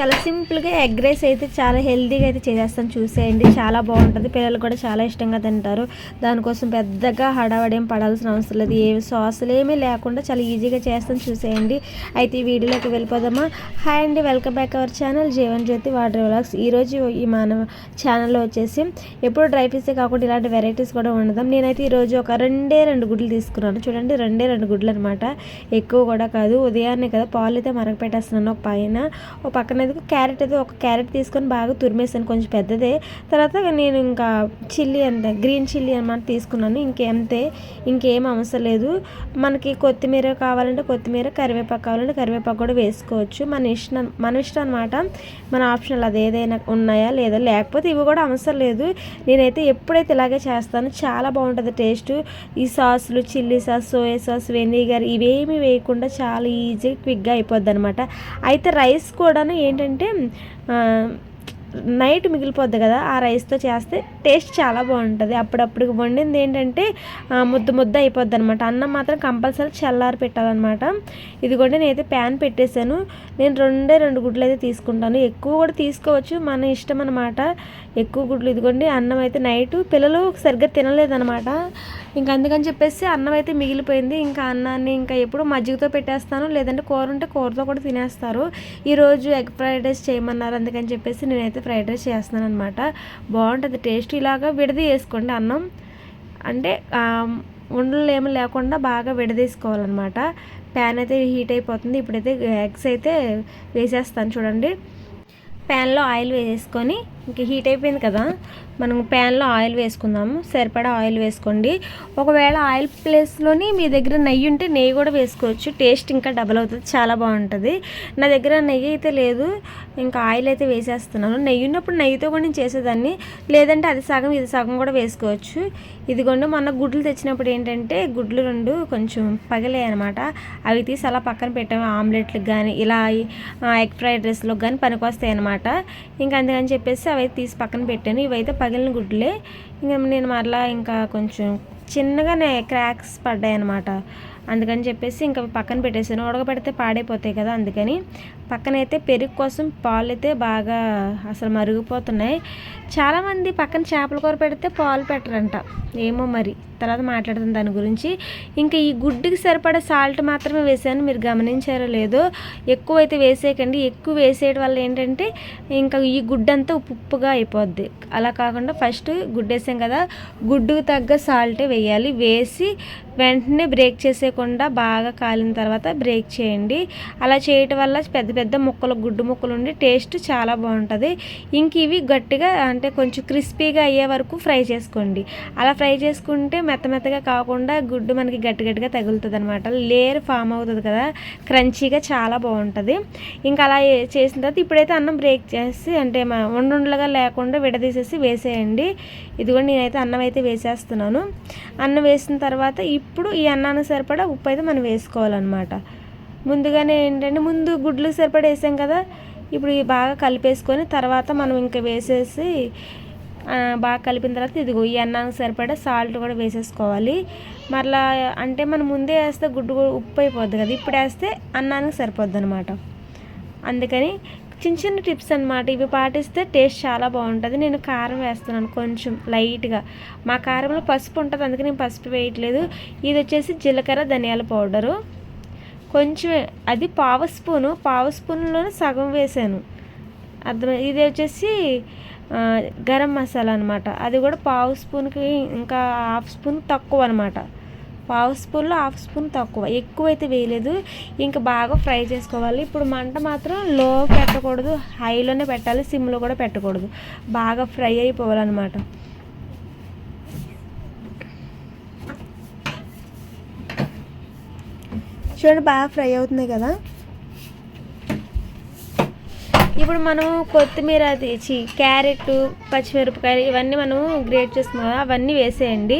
చాలా సింపుల్గా egg rice అయితే చాలా హెల్తీగా అయితే చేసేస్తాను చూసేయండి. చాలా బాగుంటుంది. పిల్లలు కూడా చాలా ఇష్టంగా తింటారు. దానికోసం పెద్దగా హడావడేం ఏం పడాల్సిన అవసరం లేదు. ఏ సాసులు ఏమీ లేకుండా చాలా ఈజీగా చేస్తాను చూసేయండి. అయితే ఈ వీడియోలోకి వెళ్ళిపోదామా? హాయ్ అండి. Welcome back our channel Jeevan Jyothi water vlogs. ఈరోజు ఈ మన ఛానల్లో వచ్చేసి ఎప్పుడు డ్రై పీసే కాకుండా ఇలాంటి వెరైటీస్ కూడా ఉండదాం నేనైతే ఈరోజు ఒక రెండే రెండు గుడ్లు తీసుకున్నాను. చూడండి. రెండే రెండు గుడ్లు అనమాట ఎక్కువ కూడా కాదు. ఉదయాన్నే కదా పాలు అయితే మరగ పెట్టేస్తున్నాను ఒక పైన ఒక పక్కన అయితే క్యారెట్ అయితే ఒక క్యారెట్ తీసుకొని బాగా తురిమేసాను కొంచెం పెద్దదే. తర్వాత నేను ఇంకా చిల్లీ అంత గ్రీన్ చిల్లీ అన్నమాట తీసుకున్నాను. ఇంకేంతే ఇంకేం అవసరం లేదు. మనకి కొత్తిమీర కావాలంటే కొత్తిమీర కరివేపాకు కావాలంటే కరివేపాకు కూడా వేసుకోవచ్చు. మన ఇష్టం మన ఇష్టం అనమాట మన ఆప్షన్లు అది ఏదైనా ఉన్నాయా లేదా? లేకపోతే ఇవి కూడా అవసరం లేదు. నేనైతే ఎప్పుడైతే ఇలాగే చేస్తాను చాలా బాగుంటుంది టేస్ట్. ఈ సాసులు chilli sauce soya sauce vinegar ఇవేమి వేయకుండా చాలా ఈజీ క్విక్గా అయిపోద్ది అనమాట అయితే రైస్ కూడాను ఏంటంటే నైట్ మిగిలిపోద్ది కదా ఆ రైస్తో చేస్తే టేస్ట్ చాలా బాగుంటుంది. అప్పుడప్పుడు వండింది ఏంటంటే ముద్దు ముద్ద ముద్ద అయిపోద్ది అనమాట అన్నం మాత్రం కంపల్సరీ చల్లారి పెట్టాలన్నమాట. ఇదిగోండి నేనైతే ప్యాన్ పెట్టేశాను. నేను రెండే రెండు గుడ్లు అయితే తీసుకుంటాను. ఎక్కువ కూడా తీసుకోవచ్చు మన ఇష్టం అనమాట ఎక్కువ గుడ్లు ఇదిగోండి అన్నం అయితే నైట్ పిల్లలు సరిగ్గా తినలేదన్నమాట. ఇంకా అందుకని చెప్పేసి అన్నం అయితే మిగిలిపోయింది. ఇంకా అన్నాన్ని ఇంకా ఎప్పుడు మజ్జిగతో పెట్టేస్తాను. లేదంటే కూర ఉంటే కూరతో కూడా తినేస్తారు. ఈరోజు ఎగ్ ఫ్రైడ్ రైస్ చేయమన్నారు అందుకని చెప్పేసి నేనైతే ఫ్రైడ్ రైస్ చేస్తున్నాను అనమాట బాగుంటుంది. టేస్ట్ ఇలాగా విడది వేసుకోండి అన్నం. అంటే ఉండలు ఏమి లేకుండా బాగా విడదీసుకోవాలన్నమాట. ప్యాన్ అయితే హీట్ అయిపోతుంది. ఇప్పుడైతే ఎగ్స్ అయితే వేసేస్తాను చూడండి. ప్యాన్లో ఆయిల్ వేసేసుకొని ఇంక హీట్ అయిపోయింది కదా మనం ప్యాన్లో ఆయిల్ వేసుకుందాము. సరిపడా ఆయిల్ వేసుకోండి. ఒకవేళ ఆయిల్ ప్లేస్లోని మీ దగ్గర నెయ్యి ఉంటే నెయ్యి కూడా వేసుకోవచ్చు. టేస్ట్ ఇంకా డబల్ అవుతుంది. చాలా బాగుంటుంది. నా దగ్గర నెయ్యి అయితే లేదు. ఇంకా ఆయిల్ అయితే వేసేస్తున్నాను. నెయ్యి ఉన్నప్పుడు నెయ్యితో కూడా నేను చేసేదాన్ని. లేదంటే అది సగం ఇది సగం కూడా వేసుకోవచ్చు. ఇదిగోండి మొన్న గుడ్లు తెచ్చినప్పుడు ఏంటంటే గుడ్లు రెండు కొంచెం పగిలే అనమాట అవి తీసి అలా పక్కన పెట్టాము. ఆమ్లెట్లకు కానీ ఇలా ఎగ్ ఫ్రైడ్ రైస్లకు కానీ పనికొస్తాయి అనమాట ఇంకా అందుకని చెప్పేసి అవి అవైతే తీసి పక్కన పెట్టాను. ఇవైతే పగిలిన గుడ్లే. ఇంకా నేను మరలా ఇంకా కొంచెం చిన్నగానే క్రాక్స్ పడ్డాయి అనమాట అందుకని చెప్పేసి ఇంకా పక్కన పెట్టేసాను. ఉడకబెడితే పాడైపోతాయి కదా అందుకని. పక్కనైతే పెరుగు కోసం పాలు అయితే బాగా అసలు మరిగిపోతున్నాయి. చాలామంది పక్కన చేపల కూర పెడితే పాలు పెట్టరంట. ఏమో మరి. తర్వాత మాట్లాడతాను దాని గురించి. ఇంకా ఈ గుడ్డుకి సరిపడా సాల్ట్ మాత్రమే వేసాను. మీరు గమనించారో లేదో ఎక్కువ అయితే వేసేయకండి. ఎక్కువ వేసేయడం వల్ల ఏంటంటే ఇంకా ఈ గుడ్డంతా ఉప్పు ఉప్పుగా అయిపోద్ది. అలా కాకుండా ఫస్ట్ గుడ్డేసాం కదా. గుడ్డుకు తగ్గ సాల్టే వేయాలి. వేసి వెంటనే బ్రేక్ చేసేయకుండా బాగా కాలిన తర్వాత బ్రేక్ చేయండి. అలా చేయటం వల్ల పెద్ద పెద్ద ముక్కలు గుడ్డు ముక్కలు ఉండి టేస్ట్ చాలా బాగుంటుంది. ఇంక ఇవి గట్టిగా అంటే కొంచెం క్రిస్పీగా అయ్యే వరకు ఫ్రై చేసుకోండి. అలా ఫ్రై చేసుకుంటే మెత్త మెత్తగా కాకుండా గుడ్డు మనకి గట్టి గట్టిగా తగులుతుంది అనమాట లేయర్ ఫామ్ అవుతుంది కదా క్రంచీగా చాలా బాగుంటుంది. ఇంకా అలా చేసిన తర్వాత ఇప్పుడైతే అన్నం బ్రేక్ చేసి అంటే మా ఉండుండలుగా లేకుండా విడదీసేసి వేసేయండి. ఇదిగోండి నేనైతే అన్నం అయితే వేసేస్తున్నాను. అన్నం వేసిన తర్వాత ఇప్పుడు ఈ అన్నానికి సరిపడా ఉప్పు అయితే మనం వేసుకోవాలన్నమాట. ముందుగానే ఏంటంటే ముందు గుడ్లు సరిపడా వేసాం కదా ఇప్పుడు బాగా కలిపేసుకొని తర్వాత మనం ఇంకా వేసేసి బాగా కలిపిన తర్వాత ఇదిగో ఈ అన్నానికి సరిపడా సాల్ట్ కూడా వేసేసుకోవాలి. మరలా అంటే మనం ముందే వేస్తే గుడ్డు కూడా ఉప్పు అయిపోద్ది కదా ఇప్పుడు వేస్తే అన్నానికి సరిపోద్ది అనమాట అందుకని చిన్న చిన్న టిప్స్ అనమాట ఇవి పాటిస్తే టేస్ట్ చాలా బాగుంటుంది. నేను కారం వేస్తున్నాను కొంచెం లైట్గా. మా కారంలో పసుపు ఉంటుంది. అందుకే నేను పసుపు వేయట్లేదు. ఇది వచ్చేసి జీలకర్ర ధనియాల పౌడరు. కొంచెం అది పావు స్పూను పావు స్పూన్లోనే సగం వేసాను. అర్థం ఇది వచ్చేసి గరం మసాలా అనమాట అది కూడా పావు స్పూన్కి ఇంకా హాఫ్ స్పూన్ తక్కువ అనమాట పావు స్పూన్లో హాఫ్ స్పూన్ తక్కువ. ఎక్కువ అయితే వేయలేదు. ఇంకా బాగా ఫ్రై చేసుకోవాలి. ఇప్పుడు మంట మాత్రం లో పెట్టకూడదు. హైలోనే పెట్టాలి. సిమ్లో కూడా పెట్టకూడదు. బాగా ఫ్రై అయిపోవాలన్నమాట. చూడండి బాగా ఫ్రై అవుతుంది కదా. ఇప్పుడు మనం కొత్తిమీర తెచ్చి క్యారెట్ పచ్చిమిరపకాయలు ఇవన్నీ మనం గ్రేట్ చేసుకున్నాం కదా అవన్నీ వేసేయండి.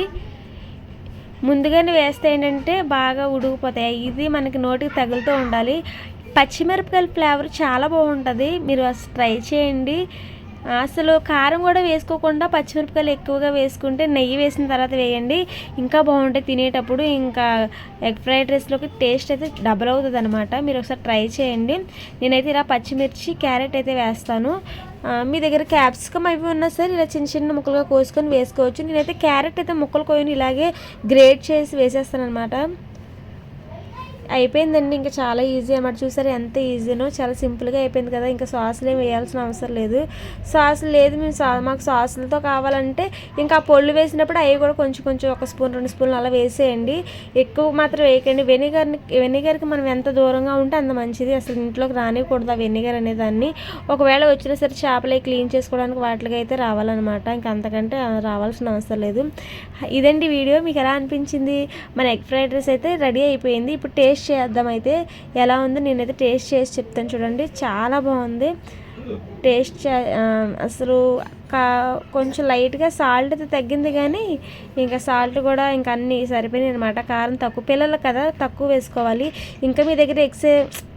ముందుగానే వేస్తే ఏంటంటే బాగా ఉడికిపోతాయి. ఇది మనకి నోటికి తగులుతూ ఉండాలి. పచ్చిమిరపకాయల ఫ్లేవర్ చాలా బాగుంటుంది. మీరు అసలు ట్రై చేయండి. అసలు కారం కూడా వేసుకోకుండా పచ్చిమిరపకాయలు ఎక్కువగా వేసుకుంటే నెయ్యి వేసిన తర్వాత వేయండి. ఇంకా బాగుంటాయి తినేటప్పుడు. ఇంకా ఎగ్ ఫ్రైడ్ రైస్లోకి టేస్ట్ అయితే డబల్ అవుతుంది అనమాట మీరు ఒకసారి ట్రై చేయండి. నేనైతే ఇలా పచ్చిమిర్చి క్యారెట్ అయితే వేస్తాను. మీ దగ్గర క్యాప్సికమ్ అవి ఉన్నా సరే ఇలా చిన్న చిన్న ముక్కలుగా కోసుకొని వేసుకోవచ్చు. నేనైతే క్యారెట్ అయితే ముక్కలు కోయని ఇలాగే గ్రేట్ చేసి వేసేస్తాను అనమాట అయిపోయిందండి ఇంకా చాలా ఈజీ అన్నమాట. చూసారు ఎంత ఈజీనో చాలా సింపుల్గా అయిపోయింది కదా. ఇంకా సాసులు ఏమి వేయాల్సిన అవసరం లేదు. సాస్ లేదు మేము సా మాకు సాసులతో కావాలంటే ఇంకా ఆ పొళ్ళు వేసినప్పుడు అవి కూడా కొంచెం కొంచెం ఒక స్పూన్ రెండు స్పూన్లు అలా వేసేయండి. ఎక్కువ మాత్రం వేయకండి. వెనిగర్ని వెనిగర్కి మనం ఎంత దూరంగా ఉంటే అంత మంచిది. అసలు ఇంట్లోకి రానివ్వకూడదు ఆ వెనిగర్ అనేదాన్ని ఒకవేళ వచ్చినా సరే చేపలు క్లీన్ చేసుకోవడానికి వాటికి అయితే రావాలన్నమాట. ఇంకా అంతకంటే రావాల్సిన అవసరం లేదు. ఇదండి వీడియో. మీకు ఎలా అనిపించింది? మన ఎగ్ ఫ్రైడ్ రైస్ అయితే రెడీ అయిపోయింది. ఇప్పుడు టేస్ట్ చేద్దాం అయితే. ఎలా ఉంది? నేనైతే టేస్ట్ చేసి చెప్తాను చూడండి. చాలా బాగుంది. టేస్ట్ చే- అసలు కా కొంచెం లైట్గా సాల్ట్ అయితే తగ్గింది కానీ ఇంకా సాల్ట్ కూడా ఇంకా అన్నీ సరిపోయినాయి అనమాట కారం తక్కువ. పిల్లలు కదా తక్కువ వేసుకోవాలి. ఇంకా మీ దగ్గర ఎగ్స్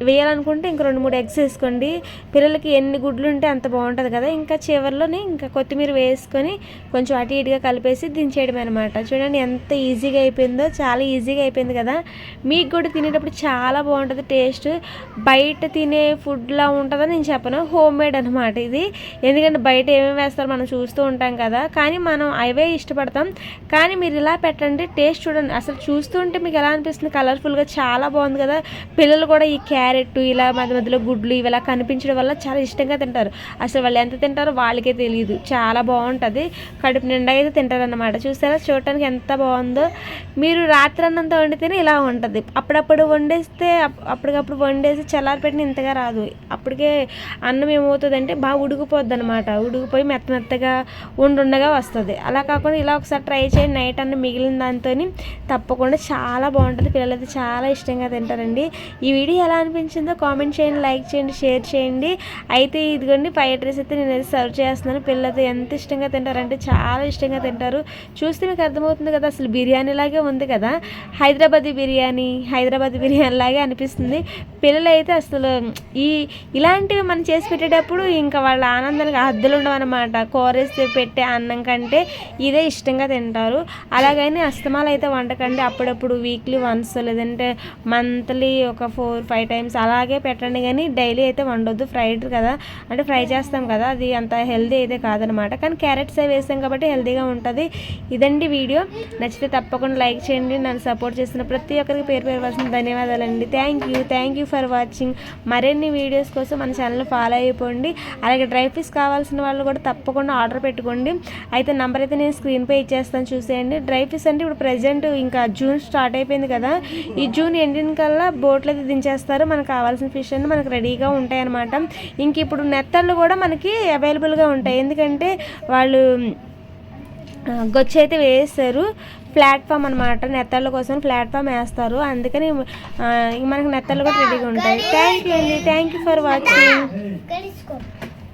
వేయాలనుకుంటే ఇంకా రెండు మూడు ఎగ్స్ వేసుకోండి. పిల్లలకి ఎన్ని గుడ్లు ఉంటే అంత బాగుంటుంది కదా. ఇంకా చివరిలోనే ఇంకా కొత్తిమీర వేసుకొని కొంచెం అటు ఇటుగా కలిపేసి దించేయడం అనమాట చూడండి ఎంత ఈజీగా అయిపోయిందో చాలా ఈజీగా అయిపోయింది కదా. మీకు కూడా తినేటప్పుడు చాలా బాగుంటుంది టేస్ట్. బయట తినే ఫుడ్లా ఉంటుందని నేను చెప్పను. హోమ్ మేడ్ అనమాట ఇది. ఎందుకంటే బయట ఏమేమి వేస్తారో మనం చూస్తూ ఉంటాం కదా. కానీ మనం అవే ఇష్టపడతాం. కానీ మీరు ఇలా పెట్టండి టేస్ట్ చూడండి. అసలు చూస్తుంటే మీకు ఎలా అనిపిస్తుంది? కలర్ఫుల్గా చాలా బాగుంది కదా. పిల్లలు కూడా ఈ క్యారెట్ ఇలా మధ్య మధ్యలో గుడ్లు ఇవి ఇలా కనిపించడం వల్ల చాలా ఇష్టంగా తింటారు. అసలు వాళ్ళు ఎంత తింటారో వాళ్ళకే తెలియదు. చాలా బాగుంటుంది. కడుపు నిండా అయితే తింటారన్నమాట. చూసారా? చూడటానికి ఎంత బాగుందో. మీరు రాత్రి అన్నంతా వండితేనే ఇలా ఉంటుంది. అప్పుడప్పుడు వండేస్తే అప్పటికప్పుడు వండేసి చల్లారి పెట్టిన ఇంతగా రాదు. అప్పటికే అన్నం ఏమవుతుందంటే బాగా ఉడికిపోద్ది అనమాట ఉడికిపోయి మెత్త మెత్తగా ఉండుండగా వస్తుంది. అలా కాకుండా ఇలా ఒకసారి ట్రై చేయండి. నైట్ అన్న మిగిలిన దాంతో తప్పకుండా చాలా బాగుంటుంది. పిల్లలైతే చాలా ఇష్టంగా తింటారండి. ఈ వీడియో ఎలా అనిపించిందో కామెంట్ చేయండి లైక్ చేయండి షేర్ చేయండి. అయితే ఇదిగోండి ఫ్రైడ్ రైస్ అయితే నేను సర్వ్ చేస్తున్నాను. పిల్లలైతే ఎంత ఇష్టంగా తింటారంటే చాలా ఇష్టంగా తింటారు. చూస్తే మీకు అర్థమవుతుంది కదా అసలు బిర్యానీ లాగే ఉంది కదా. హైదరాబాదీ బిర్యానీ హైదరాబాద్ బిర్యానీ లాగే అనిపిస్తుంది. పిల్లలైతే అసలు ఈ ఇలాంటివి మనం చేసి పెట్టేటప్పుడు ఇంకా వాళ్ళ ఆనందానికి హద్దులు ఉండవన్నమాట. కూరేసి పెట్టే అన్నం కంటే ఇదే ఇష్టంగా తింటారు. అలాగని అస్తమాలు అయితే వండకండి. అప్పుడప్పుడు వీక్లీ వన్స్ లేదంటే మంత్లీ ఒక ఫోర్ ఫైవ్ టైమ్స్ అలాగే పెట్టండి. కానీ డైలీ అయితే వండొద్దు. ఫ్రైడ్ కదా. అంటే ఫ్రై చేస్తాం కదా. అది అంత హెల్దీ అయితే కాదనమాట. కానీ క్యారెట్స్ అవి వేసాం కాబట్టి హెల్దీగా ఉంటుంది. ఇదండి వీడియో. నచ్చితే తప్పకుండా లైక్ చేయండి. నన్ను సపోర్ట్ చేస్తున్న ప్రతి ఒక్కరికి పేరు పేరు వస్తుంది ధన్యవాదాలండి. Thank you thank you for watching మరిన్ని వీడియోస్ కోసం మన ఛానల్ ఫాలో అయిపోండి. అలాగే డ్రై ఫిష్ కావాల్సిన వాళ్ళు కూడా తప్పకుండా ఆర్డర్ పెట్టుకోండి అయితే నంబర్ అయితే నేను స్క్రీన్ పే ఇచ్చేస్తాను చూసేయండి డ్రై ఫిష్ అంటే ఇప్పుడు ప్రజెంట్ ఇంకా జూన్ స్టార్ట్ అయిపోయింది కదా ఈ జూన్ ఎండిన కల్లా బోట్లు అయితే దించేస్తారు మనకు కావాల్సిన ఫిష్ అన్ని మనకు రెడీగా ఉంటాయి అనమాట ఇంక ఇప్పుడు నెత్తళ్ళు కూడా మనకి అవైలబుల్గా ఉంటాయి ఎందుకంటే వాళ్ళు గొచ్చి అయితే వేస్తారు ప్లాట్ఫామ్ అనమాట నెత్తళ్ళ కోసం ప్లాట్ఫామ్ వేస్తారు అందుకని మనకి నెత్తళ్ళు కూడా రెడీగా ఉంటాయి థ్యాంక్ యూ అండి థ్యాంక్ యూ ఫర్ వాచింగ్